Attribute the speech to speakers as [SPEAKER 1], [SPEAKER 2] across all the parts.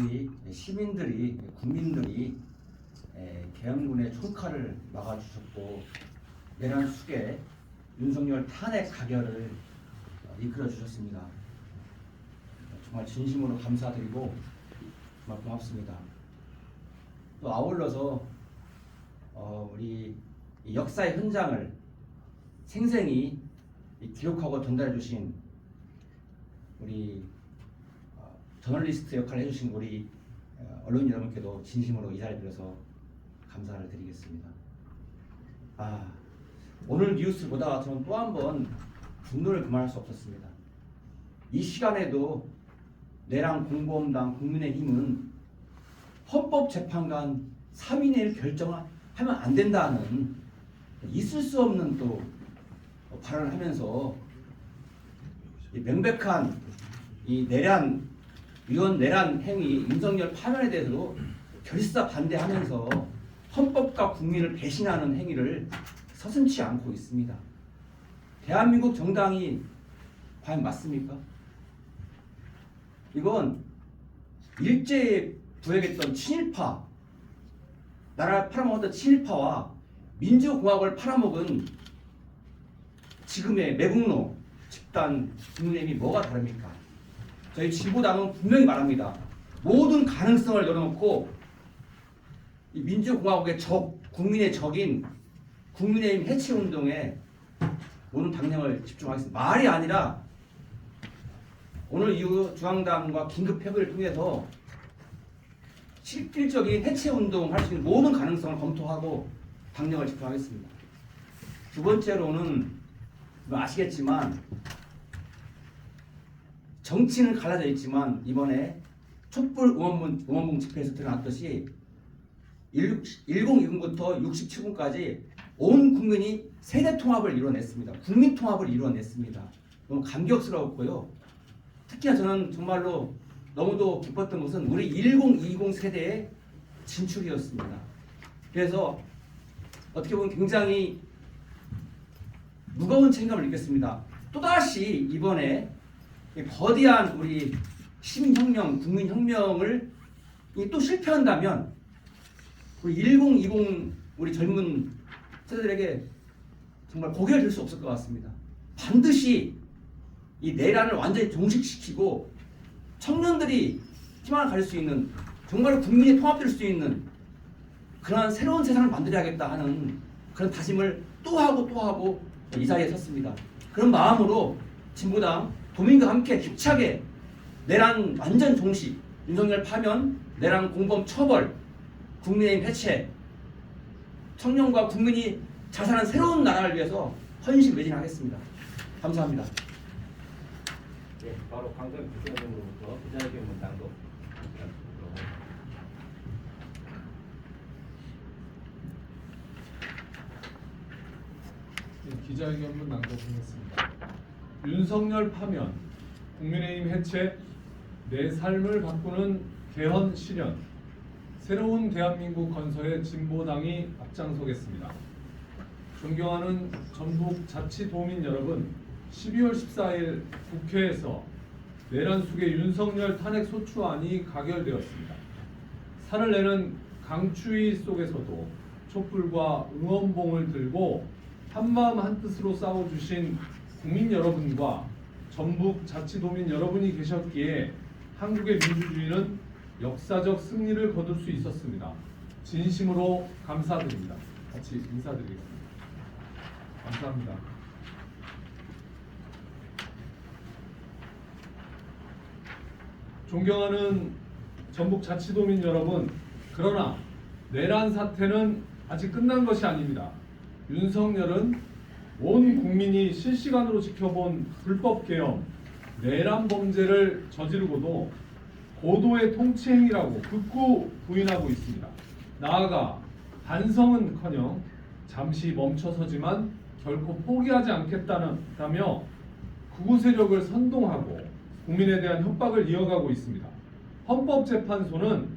[SPEAKER 1] 우리 시민들이 국민들이 에, 계엄군의 총칼을 막아주셨고 내란 숙에 윤석열 탄핵 가결을 어, 이끌어 주셨습니다. 정말 진심으로 감사드리고 정말 고맙습니다. 또 아울러서 어, 우리 이 역사의 현장을 생생히 이 기록하고 전달해 주신 우리 어, 저널리스트 역할을 해주신 우리 어, 언론인 여러분께도 진심으로 이 자리에 들어서 감사를 드리겠습니다. 아 오늘 뉴스를 보다가 저는 또 한 번 분노를 그만할 수 없었습니다. 이 시간에도 내랑 공범당 국민의힘은 헌법재판관 3인의 1 결정을 하면 안 된다는 있을 수 없는 또 발언을 하면서 이 명백한 이 내란 위원 내란 행위 윤석열 파면에 대해서도 결사 반대하면서 헌법과 국민을 배신하는 행위를 서슴치 않고 있습니다. 대한민국 정당이 과연 맞습니까? 이건 일제에 부역했던 친일파 나라를 팔아먹었던 친일파와 민주공화국을 팔아먹은 지금의 매국노 집단 국민의힘이 뭐가 다릅니까? 저희 진보당은 분명히 말합니다. 모든 가능성을 열어놓고 이 민주공화국의 적, 국민의 적인 국민의힘 해체 운동에 모든 당량을 집중하겠습니다. 말이 아니라 오늘 이후 중앙당과 긴급 협의를 통해서 실질적인 해체 운동 할 수 있는 모든 가능성을 검토하고 당력을 집중하겠습니다. 두 번째로는 뭐 아시겠지만 정치는 갈라져 있지만 이번에 촛불 응원문, 응원봉 집회에서 드러났듯이 1020부터 67분까지 온 국민이 세대 통합을 이뤄냈습니다. 국민 통합을 이뤄냈습니다. 너무 감격스러웠고요. 특히나 저는 정말로 너무도 기뻤던 것은 우리 1020 세대의 진출이었습니다. 그래서 어떻게 보면 굉장히 무거운 책임감을 느꼈습니다. 또다시 이번에 이 거대한 우리 시민혁명, 국민혁명을 이또 실패한다면 우리 1020 우리 젊은 세대들에게 정말 고개를 들 수 없을 것 같습니다. 반드시 이 내란을 완전히 종식시키고 청년들이 희망을 가질 수 있는 정말 국민이 통합될 수 있는 그러한 새로운 세상을 만들어야겠다 하는 그런 다짐을 또 하고 또 하고 이 자리에 섰습니다. 그런 마음으로 진보당 도민과 함께 힘차게 내란 완전 종식, 윤석열 파면, 내란 공범 처벌, 국민의힘 해체, 청년과 국민이 잘 사는 새로운 나라를 위해서 헌신 매진하겠습니다. 감사합니다.
[SPEAKER 2] 예, 바로 강성 부총장으로부터 기자회견 문장도
[SPEAKER 3] 네, 기자회견문 낭독하겠습니다. 윤석열 파면, 국민의힘 해체, 내 삶을 바꾸는 개헌 실현, 새로운 대한민국 건설에 진보당이 앞장서겠습니다. 존경하는 전북 자치도민 여러분, 12월 14일 국회에서 내란 속의 윤석열 탄핵 소추안이 가결되었습니다. 살을 내는 강추위 속에서도 촛불과 응원봉을 들고 한마음 한뜻으로 싸워주신 국민 여러분과 전북 자치도민 여러분이 계셨기에 한국의 민주주의는 역사적 승리를 거둘 수 있었습니다. 진심으로 감사드립니다. 같이 인사드리겠습니다. 감사합니다. 존경하는 전북 자치도민 여러분, 그러나 내란 사태는 아직 끝난 것이 아닙니다. 윤석열은 온 국민이 실시간으로 지켜본 불법 계엄, 내란 범죄를 저지르고도 고도의 통치 행위라고 극구 부인하고 있습니다. 나아가 반성은커녕 잠시 멈춰서지만 결코 포기하지 않겠다며 구구 세력을 선동하고 국민에 대한 협박을 이어가고 있습니다. 헌법재판소는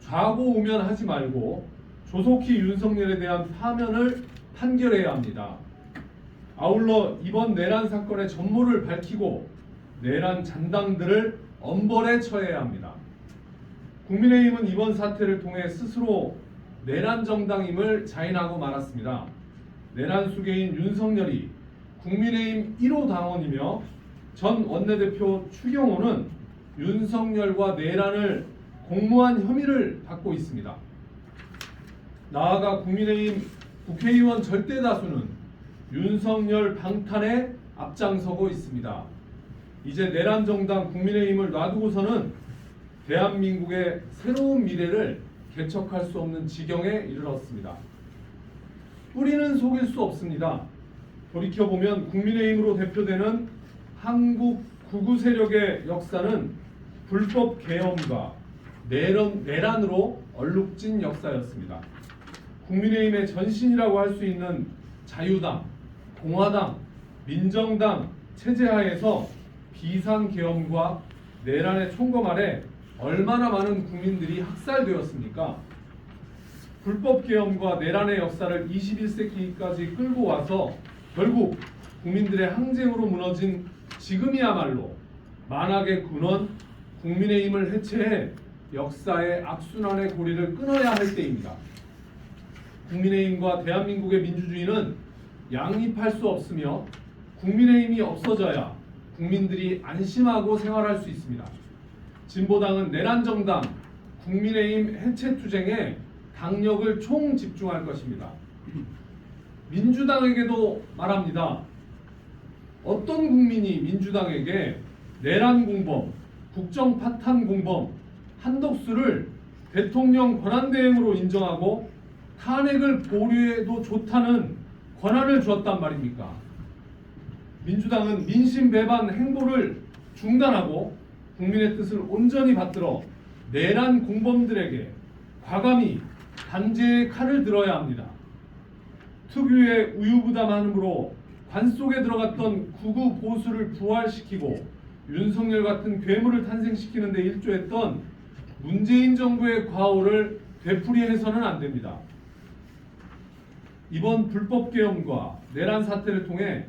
[SPEAKER 3] 좌고우면하지 말고 조속히 윤석열에 대한 파면을 판결해야 합니다. 아울러 이번 내란 사건의 전모를 밝히고 내란 잔당들을 엄벌에 처해야 합니다. 국민의힘은 이번 사태를 통해 스스로 내란 정당임을 자인하고 말았습니다. 내란 수계인 윤석열이 국민의힘 1호 당원이며 전 원내대표 추경호는 윤석열과 내란을 공모한 혐의를 받고 있습니다. 나아가 국민의힘 국회의원 절대 다수는 윤석열 방탄에 앞장서고 있습니다. 이제 내란 정당 국민의힘을 놔두고서는 대한민국의 새로운 미래를 개척할 수 없는 지경에 이르렀습니다. 뿌리는 속일 수 없습니다. 돌이켜 보면 국민의힘으로 대표되는 한국 구구 세력의 역사는 불법 계엄과 내란, 내란으로 얼룩진 역사였습니다. 국민의힘의 전신이라고 할 수 있는 자유당, 공화당, 민정당 체제하에서 비상계엄과 내란의 총검 아래 얼마나 많은 국민들이 학살되었습니까? 불법계엄과 내란의 역사를 21세기까지 끌고 와서 결국 국민들의 항쟁으로 무너진 지금이야말로 만악의 근원 국민의힘을 해체해 역사의 악순환의 고리를 끊어야 할 때입니다. 국민의힘과 대한민국의 민주주의는 양립할 수 없으며 국민의힘이 없어져야 국민들이 안심하고 생활할 수 있습니다. 진보당은 내란 정당 국민의힘 해체 투쟁에 강력을 총 집중할 것입니다. 민주당에게도 말합니다. 어떤 국민이 민주당에게 내란 공범, 국정 파탄 공범 한덕수를 대통령 권한대행으로 인정하고 탄핵을 보류해도 좋다는 권한을 주었단 말입니까? 민주당은 민심 배반 행보를 중단하고 국민의 뜻을 온전히 받들어 내란 공범들에게 과감히 단죄의 칼을 들어야 합니다. 특유의 우유부담함으로 관 속에 들어갔던 구구 보수를 부활시키고 윤석열 같은 괴물을 탄생시키는 데 일조했던 문재인 정부의 과오를 되풀이해서는 안 됩니다. 이번 불법 계엄과 내란 사태를 통해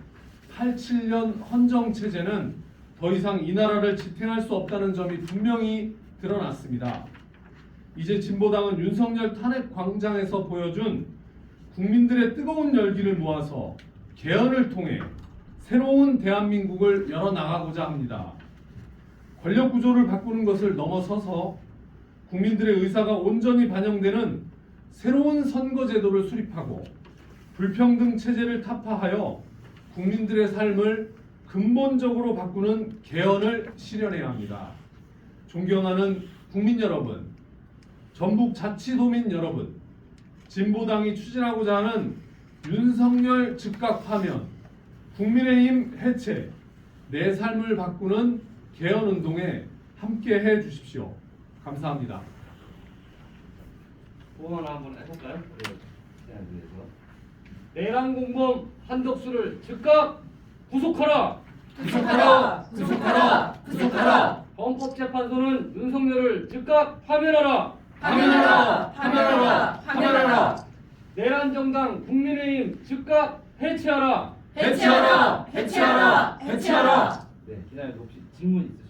[SPEAKER 3] 87년 헌정 체제는 더 이상 이 나라를 지탱할 수 없다는 점이 분명히 드러났습니다. 이제 진보당은 윤석열 탄핵 광장에서 보여준 국민들의 뜨거운 열기를 모아서 개헌을 통해 새로운 대한민국을 열어 나가고자 합니다. 권력 구조를 바꾸는 것을 넘어서서 국민들의 의사가 온전히 반영되는 새로운 선거 제도를 수립하고 불평등 체제를 타파하여 국민들의 삶을 근본적으로 바꾸는 개헌을 실현해야 합니다. 존경하는 국민 여러분, 전북 자치도민 여러분, 진보당이 추진하고자 하는 윤석열 즉각 파면, 국민의힘 해체, 내 삶을 바꾸는 개헌 운동에 함께 해 주십시오. 감사합니다.
[SPEAKER 2] 후원 한번 해볼까요? 대한 위해서 내란 공범 한덕수를 즉각 구속하라.
[SPEAKER 4] 구속하라! 구속하라! 구속하라!
[SPEAKER 2] 헌법재판소는 윤석열을 즉각 파면하라.
[SPEAKER 4] 파면하라! 파면하라! 파면하라!
[SPEAKER 2] 내란 정당 국민의힘 즉각 해체하라.
[SPEAKER 4] 해체하라! 해체하라! 해체하라!
[SPEAKER 2] 네, 기다려 혹시 질문 있으세요?